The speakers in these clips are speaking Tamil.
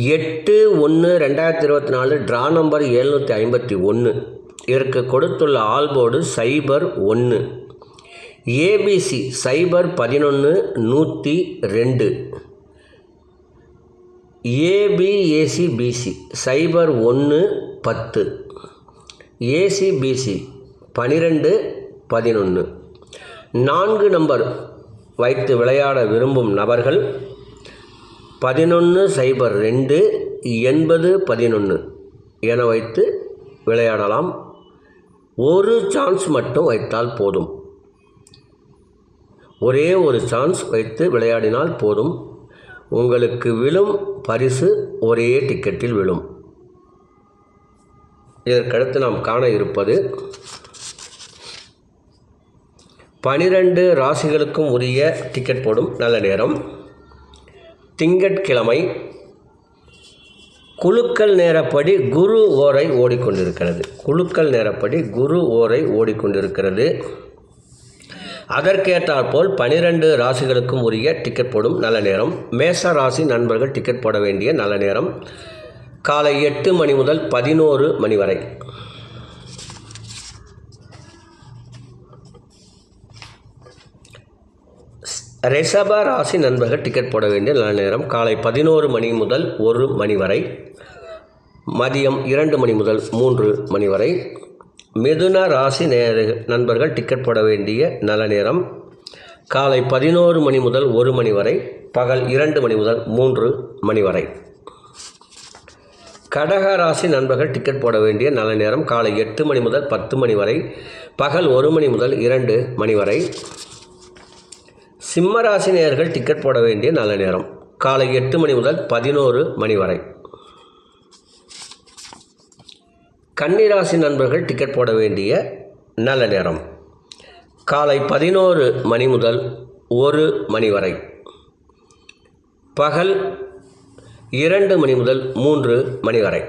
எட்டு ஒன்று ரெண்டாயிரத்தி இருபத்தி நாலு ட்ரா நம்பர் எழுநூற்றி ஐம்பத்தி ஒன்று இதற்கு கொடுத்துள்ள ஆல்போர்டு சைபர் ஒன்று ஏபிசி சைபர் பதினொன்று நூற்றி ரெண்டு. ஏபிஏசிபிசி சைபர் ஒன்று பத்து. ஏசிபிசி பனிரெண்டு பதினொன்று நான்கு நம்பர் வைத்து விளையாட விரும்பும் நபர்கள் பதினொன்று சைபர் ரெண்டு எண்பது பதினொன்று என வைத்து விளையாடலாம். ஒரு சான்ஸ் மட்டும் வைத்தால் போதும். ஒரே ஒரு சான்ஸ் வைத்து விளையாடினால் போதும். உங்களுக்கு விழும் பரிசு ஒரே டிக்கெட்டில் விழும். இதற்கடுத்து நாம் காண இருப்பது பனிரெண்டு ராசிகளுக்கும் உரிய டிக்கெட் போடும் நல்ல நேரம். திங்கட்கிழமை குழுக்கள் நேரப்படி குரு ஓரை ஓடிக்கொண்டிருக்கிறது. குழுக்கள் நேரப்படி குரு ஓரை ஓடிக்கொண்டிருக்கிறது. அதற்கேற்றாற்போல் பனிரெண்டு ராசிகளுக்கும் உரிய டிக்கெட் போடும் நல்ல நேரம். மேச ராசி நண்பர்கள் டிக்கெட் போட வேண்டிய நல்ல நேரம். காலை எட்டு மணி முதல் பதினோரு மணி வரை. ரிஷப ராசி நண்பர்கள் டிக்கெட் போட வேண்டிய நல்ல நேரம். காலை பதினோரு மணி முதல் ஒரு மணி வரை. மதியம் இரண்டு மணி முதல் மூன்று மணி வரை. மிதுன ராசி நேர நண்பர்கள் டிக்கெட் போட வேண்டிய நல்ல நேரம். காலை பதினோரு மணி முதல் ஒரு மணி வரை. பகல் இரண்டு மணி முதல் மூன்று மணி வரை. கடக ராசி நண்பர்கள் டிக்கெட் போட வேண்டிய நல்ல நேரம். காலை எட்டு மணி முதல் பத்து மணி வரை. பகல் ஒரு மணி முதல் இரண்டு மணி வரை. சிம்மராசி நேயர்கள் டிக்கெட் போட வேண்டிய நல்ல நேரம். காலை எட்டு மணி முதல் பதினோரு மணி வரை. கன்னிராசி நண்பர்கள் டிக்கெட் போட வேண்டிய நல்ல நேரம். காலை பதினோரு மணி முதல் ஒரு மணி வரை. பகல் இரண்டு மணி முதல் மூன்று மணி வரை.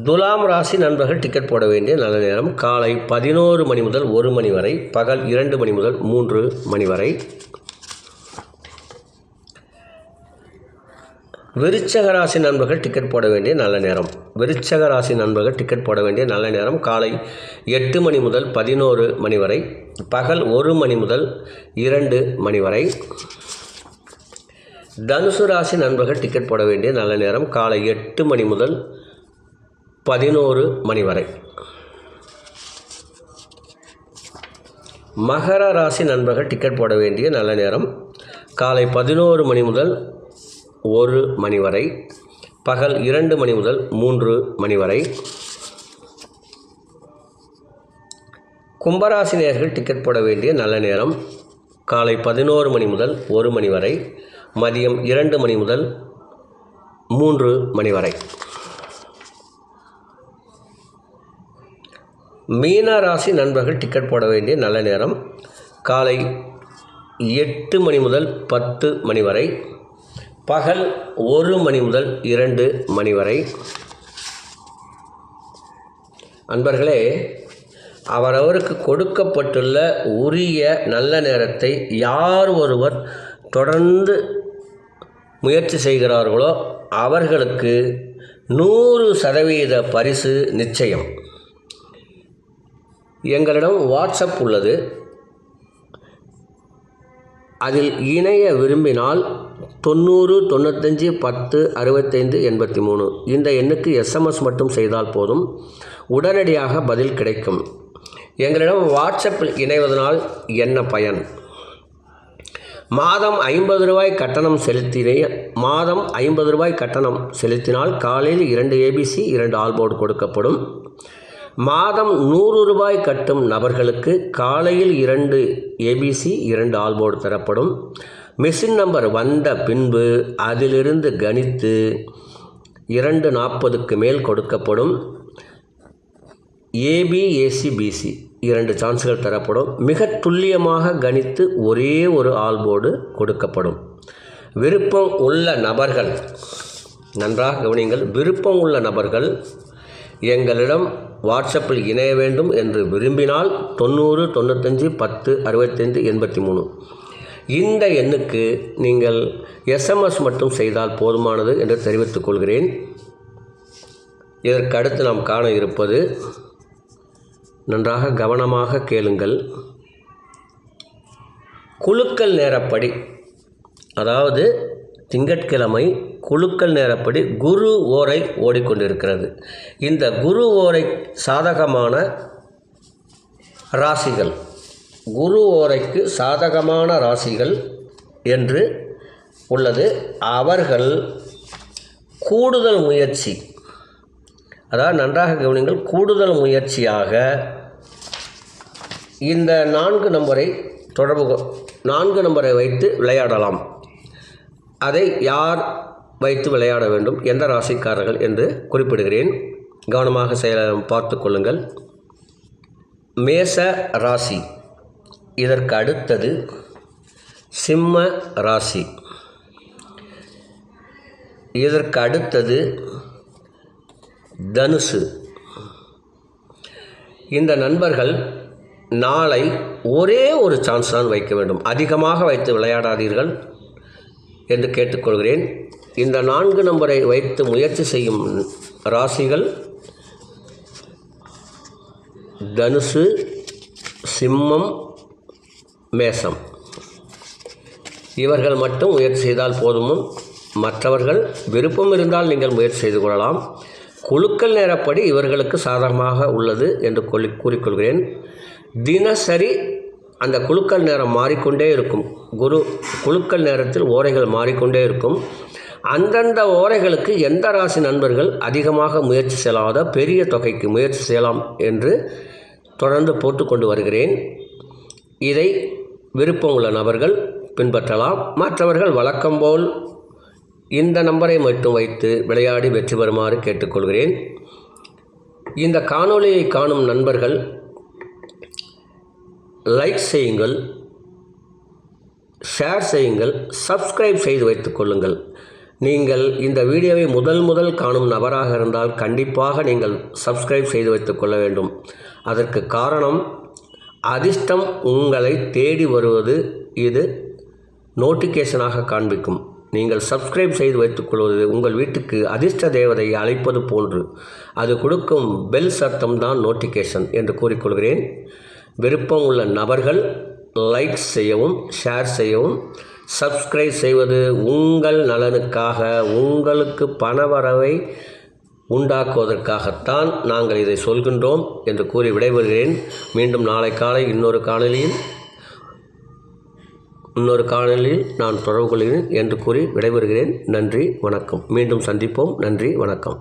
துலாம் ராசி நண்பர்கள் டிக்கெட் போட வேண்டிய நல்ல நேரம். காலை பதினோரு மணி முதல் ஒரு மணி வரை பகல் இரண்டு மணி முதல் மூன்று மணி வரை. விருச்சக ராசி நண்பர்கள் டிக்கெட் போட வேண்டிய நல்ல நேரம். விருச்சக ராசி நண்பர்கள் டிக்கெட் போட வேண்டிய நல்ல நேரம் காலை எட்டு மணி முதல் பதினோரு மணி வரை பகல் ஒரு மணி முதல் இரண்டு மணி வரை. தனுசு ராசி நண்பர்கள் டிக்கெட் போட வேண்டிய நல்ல நேரம் காலை எட்டு மணி முதல் பதினோரு மணி வரை மகர ராசி நண்பர்கள் டிக்கெட் போட வேண்டிய நல்ல நேரம். காலை பதினோரு மணி முதல் ஒரு மணி வரை. பகல் இரண்டு மணி முதல் மூன்று மணி வரை. கும்பராசி நேர்கள் டிக்கெட் போட வேண்டிய நல்ல நேரம். காலை பதினோரு மணி முதல் ஒரு மணி வரை. மதியம் இரண்டு மணி முதல் மூன்று மணி வரை. மீனா ராசி நண்பர்கள் டிக்கெட் போட வேண்டிய நல்ல நேரம். காலை எட்டு மணி முதல் பத்து மணி வரை. பகல் ஒரு மணி முதல் இரண்டு மணி வரை. அன்பர்களே அவரவருக்கு கொடுக்கப்பட்டுள்ள உரிய நல்ல நேரத்தை யார் ஒருவர் தொடர்ந்து முயற்சி செய்கிறார்களோ அவர்களுக்கு நூறு சதவீத பரிசு நிச்சயம். எங்களிடம் வாட்ஸ்அப் உள்ளது. அதில் இணைய விரும்பினால் தொண்ணூறு தொண்ணூத்தஞ்சு பத்து அறுபத்தைந்து எண்பத்தி மூணு இந்த எண்ணுக்கு எஸ்எம்எஸ் மட்டும் செய்தால் போதும். உடனடியாக பதில் கிடைக்கும். எங்களிடம் வாட்ஸ்அப்பில் இணைவதனால் என்ன பயன்? மாதம் ஐம்பது ரூபாய் கட்டணம் செலுத்தினே மாதம் ஐம்பது ரூபாய் கட்டணம் செலுத்தினால் காலையில் இரண்டு ஏபிசி இரண்டு ஆல்போர்டு கொடுக்கப்படும். மாதம் நூறு ரூபாய் கட்டும் நபர்களுக்கு காலையில் இரண்டு ஏபிசி இரண்டு ஆல்போர்டு தரப்படும். மிஷின் நம்பர் வந்த பின்பு அதிலிருந்து கணித்து இரண்டு நாற்பதுக்கு மேல் கொடுக்கப்படும். ஏபிஏசி பிசி இரண்டு சான்ஸ்கள் தரப்படும். மிக துல்லியமாக கணித்து ஒரே ஒரு ஆல்போர்டு கொடுக்கப்படும். விருப்பம் உள்ள நபர்கள் நன்றாக கவனியுங்கள் விருப்பம் உள்ள நபர்கள் எங்களிடம் வாட்ஸ்அப்பில் இணைய வேண்டும் என்று விரும்பினால் தொண்ணூறு தொண்ணூத்தஞ்சு பத்து அறுபத்தைந்து எண்பத்தி மூணு இந்த எண்ணுக்கு நீங்கள் எஸ்எம்எஸ் மட்டும் செய்தால் போதுமானது என்று தெரிவித்துக் கொள்கிறேன். இதற்கு அடுத்து நாம் காண இருப்பது நன்றாக கவனமாக கேளுங்கள். குலுக்கல் நேரப்படி அதாவது திங்கட்கிழமை குழுக்கள் நேரப்படி குரு ஓரை ஓடிக்கொண்டிருக்கிறது. இந்த குரு ஓரை சாதகமான ராசிகள் குரு ஓரைக்கு சாதகமான ராசிகள் என்று உள்ளது. அவர்கள் கூடுதல் முயற்சி அதாவது நன்றாக கவனிங்கள் கூடுதல் முயற்சியாக இந்த நான்கு நம்பரை தொடர்பு நான்கு நம்பரை வைத்து விளையாடலாம். அதை யார் வைத்து விளையாட வேண்டும் எந்த ராசிக்காரர்கள் என்று குறிப்பிடுகிறேன். கவனமாக செயல பார்த்து கொள்ளுங்கள். மேச ராசி. இதற்கு அடுத்தது சிம்ம ராசி. இதற்கு அடுத்தது தனுசு. இந்த நண்பர்கள் நாளை ஒரே ஒரு சான்ஸ் தான் வைக்க வேண்டும். அதிகமாக வைத்து விளையாடாதீர்கள். என்று கேட்டுக்கொள்கிறேன். இந்த நான்கு நம்பரை வைத்து முயற்சி செய்யும் ராசிகள் தனுசு சிம்மம் மேசம் இவர்கள் மட்டும் முயற்சி செய்தால் போதுமும். மற்றவர்கள் விருப்பம் இருந்தால் நீங்கள் முயற்சி செய்து கொள்ளலாம். குழுக்கள் நேரப்படி இவர்களுக்கு சாதகமாக உள்ளது என்று கொள்ளி கூறிக்கொள்கிறேன். தினசரி அந்த குழுக்கள் நேரம் மாறிக்கொண்டே இருக்கும். குரு குலுக்கல் நேரத்தில் ஓரைகள் மாறிக்கொண்டே இருக்கும். அந்தந்த ஓரைகளுக்கு எந்த ராசி நண்பர்கள் அதிகமாக முயற்சி செய்யாத பெரிய தொகைக்கு முயற்சி செய்யலாம் என்று தொடர்ந்து போட்டுக்கொண்டு வருகிறேன். இதை விருப்பம் உள்ள நபர்கள் பின்பற்றலாம். மற்றவர்கள் வழக்கம்போல் இந்த நம்பரை மட்டும் வைத்து விளையாடி வெற்றி பெறுமாறு கேட்டுக்கொள்கிறேன். இந்த காணொளியை காணும் நண்பர்கள் லைக் செய்யுங்கள். ஷேர் செய்யுங்கள் சப்ஸ்கிரைப் செய்து வைத்துக் கொள்ளுங்கள். நீங்கள் இந்த வீடியோவை முதல் முதல் காணும் நபராக இருந்தால் கண்டிப்பாக நீங்கள் சப்ஸ்கிரைப் செய்து வைத்துக் கொள்ள வேண்டும். அதற்கு காரணம் அதிர்ஷ்டம் உங்களை தேடி வருவது இது நோட்டிஃபிகேஷனாக காண்பிக்கும். நீங்கள் சப்ஸ்கிரைப் செய்து வைத்துக்கொள்வது உங்கள் வீட்டுக்கு அதிர்ஷ்ட தேவதை அழைப்பது போன்று. அது கொடுக்கும் பெல் சத்தம் தான் நோட்டிஃபிகேஷன் என்று கூறிக்கொள்கிறேன் விருப்பம் உள்ள நபர்கள் லைக் செய்யவும் ஷேர் செய்யவும். சப்ஸ்கிரைப் செய்வது உங்கள் நலனுக்காக உங்களுக்கு பணவரவை உண்டாக்குவதற்காகத்தான் நாங்கள் இதை சொல்கின்றோம் என்று கூறி விடைபெறுகிறேன். மீண்டும் நாளை காலை இன்னொரு காணொலியில் இன்னொரு காணொலியில் நான் தொடர்பு கொள்கிறேன் என்று கூறி விடைபெறுகிறேன். நன்றி வணக்கம். மீண்டும் சந்திப்போம். நன்றி வணக்கம்.